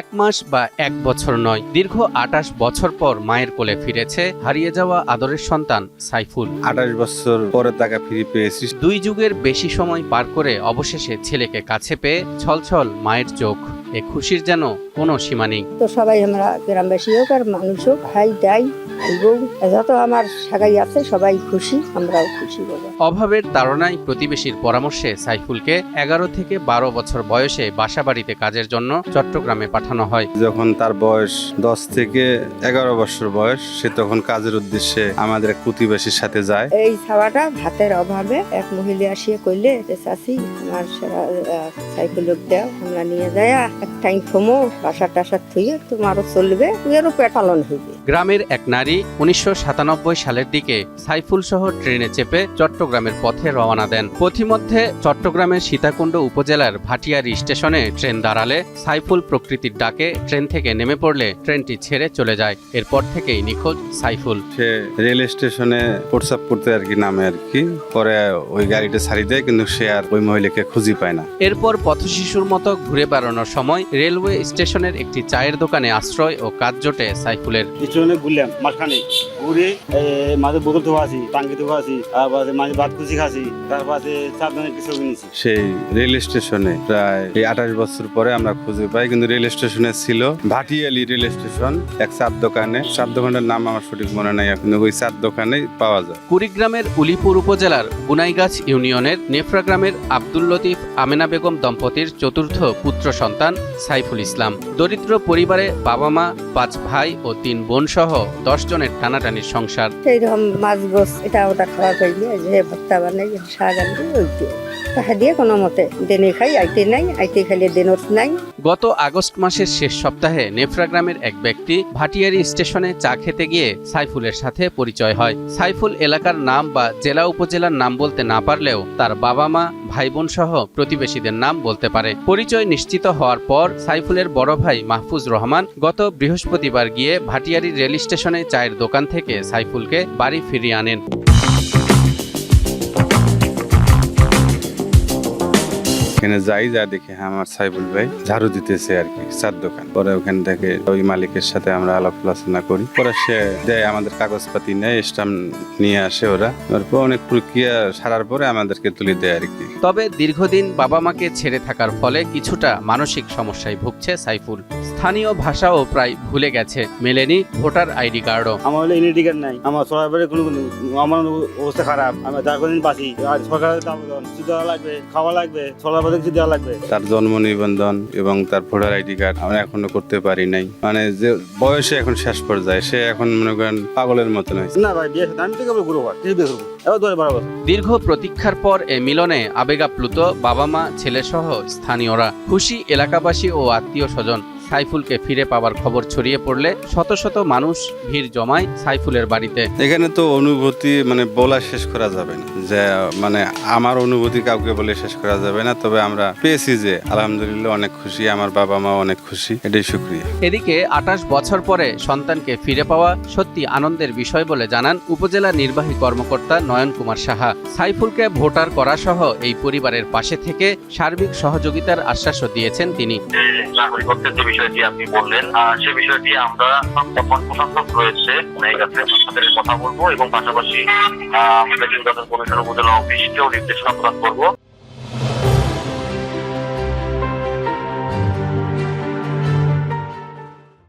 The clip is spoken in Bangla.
এক মাস বা এক বছর নয় দীর্ঘ আটাশ বছর পর মায়ের কোলে ফিরেছে হারিয়ে যাওয়া আদরের সন্তান সাইফুল। আঠাশ বছর পরে টাকা ফিরে পেয়েছি। দুই যুগের বেশি সময় পার করে অবশেষে ছেলেকে কাছে পেয়ে ছলছল মায়ের চোখ। এ খুশির যেন কোনো সীমা নেই। তো সবাই আমরা গ্রামবাসী হোক আর মানুষ হোক ভাই দাই যত আমার সাগাই আছে সবাই খুশি আমরাও খুশি বলে। অভাবের তাড়নায় প্রতিবেশীর পরামর্শে সাইফুলকে এগারো থেকে বারো বছর বয়সে বাসাবাড়িতে কাজের জন্য চট্টগ্রামে পাঠানো হয়। যখন তার বয়স দশ থেকে এগারো বছর বয়স সে তখন কাজের উদ্দেশ্যে আমাদের এক প্রতিবেশীর সাথে যায়। এই ছাওয়াটা ভাতের অভাবে এক মহিলা আসিয়া কইলে যে চাষি আমার সাইকেল দেও আমরা নিয়ে যায় এক টাইম থমো বাসা টাসা থুয়ে তোমারও চলবে তুইয়েরও পেট পালন হইবে। গ্রামের এক নারী উনিশশো সালের দিকে সাইফুল সহ ট্রেনে চেপে চট্টগ্রামের পথে রওনা দেন। পথিমধ্যে চট্টগ্রামের সীতাকুণ্ড উপজেলার ভাটিয়ারি স্টেশনে ট্রেন দাঁড়ালে সাইফুল প্রকৃতির ডাকে ট্রেন থেকে নেমে পড়লে ট্রেনটি ছেড়ে চলে যায়। এরপর থেকেই নিখোঁজ সাইফুল। সে রেল স্টেশনে প্রস্রাব করতে আর কি নামে আর কি। পরে ওই গাড়িটা ছাড়ি দেয় কিন্তু সে আর ওই মহিলাকে খুঁজি পায় না। এরপর পথশিশুর মতো ঘুরে বেড়ানোর সময় রেলওয়ে স্টেশনের একটি চায়ের দোকানে আশ্রয় ও কাজ জোটে সাইফুলের। স্টেশনে ঘুরলাম মাঝখানে। ঘুরে মাঝে বোতল ধোয়া আছি টাঙ্কি ধোয়া আছি তারপরে মাঝে ভাত কুচি খাসি তারপরে চার ধরনের কিছু কিনেছি সেই রেল স্টেশনে প্রায় এই আঠাশ বছর পরে আমরা খুঁজে পাই কিন্তু রেল স্টেশনে ছিল ভাটিয়ালি রেল স্টেশন এক চার দোকানে। চার দোকানের নাম আমার সঠিক মনে নাই কিন্তু ওই চার দোকানে পাওয়া যায়। কুড়িগ্রামের উলিপুর উপজেলার বুনাইগাছ ইউনিয়নের নেফরা গ্রামের আব্দুল লতিফ আমেনা বেগম দম্পতির চতুর্থ পুত্র সন্তান সাইফুল ইসলাম। দরিদ্র পরিবারে বাবা মা, পাঁচ ভাই ও তিন বোন সহ দশ জনের টানাটানির সংসার। সেই রকম মাছ গোস এটা ওটা খাওয়া পাইলে যে ভর্তা বানাই, শাক তাহা দিয়ে কোনো মতে দিনে খাই, আইতে নাই, আইতে খাইলে দিনত নাই। গত আগস্ট মাসের শেষ সপ্তাহে নেফরা গ্রামের এক ব্যক্তি ভাটিয়ারি স্টেশনে চা খেতে গিয়ে সাইফুলের সাথে পরিচয় হয়। সাইফুল এলাকার নাম বা জেলা উপজেলার নাম বলতে না পারলেও তার বাবা মা ভাই বোন সহ প্রতিবেশীদের নাম বলতে পারে। পরিচয় নিশ্চিত হওয়ার পর সাইফুলের বড় ভাই মাহফুজ রহমান গত বৃহস্পতিবার গিয়ে ভাটিয়ারি রেল স্টেশনে চায়ের দোকান থেকে সাইফুলকে বাড়ি ফিরিয়ে আনেন। এখানে যাই যা দেখি হ্যাঁ আমার সাইবুল ভাই ঝাড়ু দিতেছে আর কি চার দোকান। পরে ওখান থেকে ওই মালিকের সাথে আমরা আলাপ আলোচনা করি। পরে সে দেয় আমাদের কাগজপাতি নেয় স্টাম্প নিয়ে আসে ওরা। তারপর অনেক প্রক্রিয়া সারার পরে আমাদেরকে তুলে দেয় আর কি। তবে দীর্ঘদিন বাবা মাকে ছেড়ে থাকার ফলে কিছুটা মানসিক সমস্যায় ভুগছে সাইফুল। স্থানীয় ভাষাও প্রায় ভুলে গেছে মেলেনি ভোটার আইডি কার্ডও। আমার হলে এনে টিকার নাই আমার বাড়ি কোনো আমার অবস্থা খারাপ আমি যার কোনদিন বাঁচি আর সরকারের লাগবে খাওয়া লাগবে সরকার দেওয়া লাগবে? তার জন্ম নিবন্ধন এবং তার ভোটার আইডি কার্ড আমরা এখনও করতে পারি নাই। মানে যে বয়সে এখন শেষ পর্যায়ে সে এখন মনে করেন পাগলের মতন হয়েছে। না ভাই বিয়ে আমি বিয়ে করব। বারো বছর। দীর্ঘ প্রতীক্ষার পর এ মিলনে আবেগাপ্লুত বাবা মা ছেলে সহ স্থানীয়রা খুশি এলাকাবাসী ও আত্মীয় স্বজন সাইফুলকে ফিরে পাওয়ার খবর ছড়িয়ে পড়লে শত শত মানুষ ভিড় জমায় সাইফুলের বাড়িতে। এখানে তো অনুভূতি মানে বলা শেষ করা যাবে না। যে মানে আমার অনুভূতি কাউকে বলে শেষ করা যাবে না। তবে আমরা পেয়েছি যে আলহামদুলিল্লাহ অনেক খুশি আমার বাবা মা অনেক খুশি। এটাই শুক্রিয়া। এদিকে আঠাশ বছর পরে সন্তানকে ফিরে পাওয়া সত্যি আনন্দের বিষয় বলে জানান উপজেলা নির্বাহী কর্মকর্তা নয়ন কুমার সাহা। সাইফুলকে ভোটার করা সহ এই পরিবারের পাশে থেকে সার্বিক সহযোগিতার আশ্বাসও দিয়েছেন তিনি। যে নাগরিকত্বের যে বিষয়টি আপনি বললেন আহ, সে বিষয়টি আমরা বর্তমান প্রশাসক রয়েছে এই কাছে আপনাদের কথা বলব এবং পাশাপাশি আমাদের নির্বাচন কমিশন উপজেলা অফিসকেও নির্দেশনা প্রদান করব।